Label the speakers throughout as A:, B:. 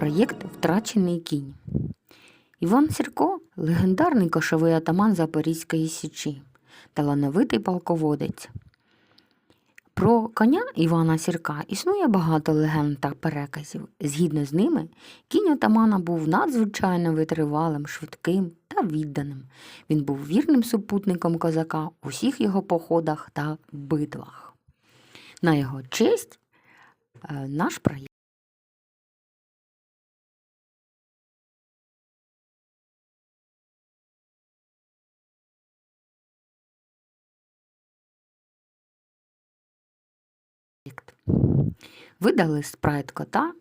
A: Проєкт Втрачений кінь. Іван Сірко легендарний кошовий атаман Запорізької Січі, талановитий полководець. Про коня Івана Сірка існує багато легенд та переказів. Згідно з ними, кінь отамана був надзвичайно витривалим, швидким та відданим. Він був вірним супутником козака у всіх його походах та битвах. На його честь е, наш проєкт. Видали спрайт кота,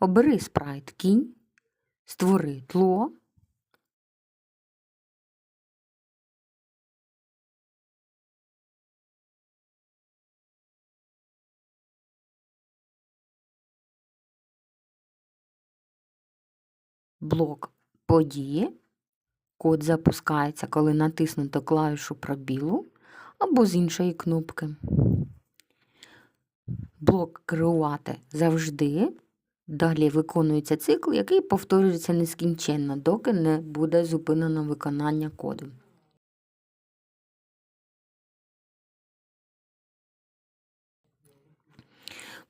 A: обери спрайт кінь, створи тло. Блок події. Код запускається, коли натиснуто клавішу пробілу або з іншої кнопки. Блок керувати завжди. Далі виконується цикл, який повторюється нескінченно, доки не буде зупинено виконання коду.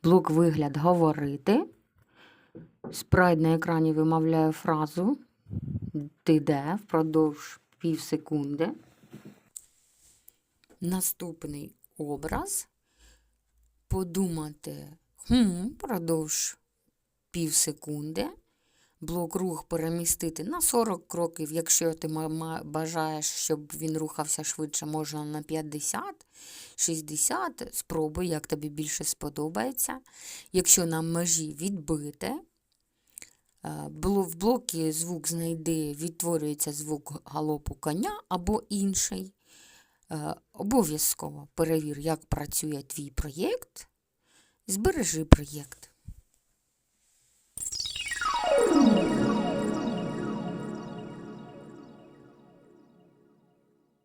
A: Блок вигляд говорити. Спрайт на екрані вимовляє фразу Ти де впродовж пів секунди. Наступний образ подумати хм, продовж пів секунди. Блок рух перемістити на 40 кроків, якщо ти бажаєш, щоб він рухався швидше, можна на 50, 60. Спробуй, як тобі більше сподобається. Якщо на межі відбити, е, в блокі звук знайди, відтворюється звук галопу коня або інший. Е, Обов'язково перевір, як працює твій проєкт. Збережи проєкт.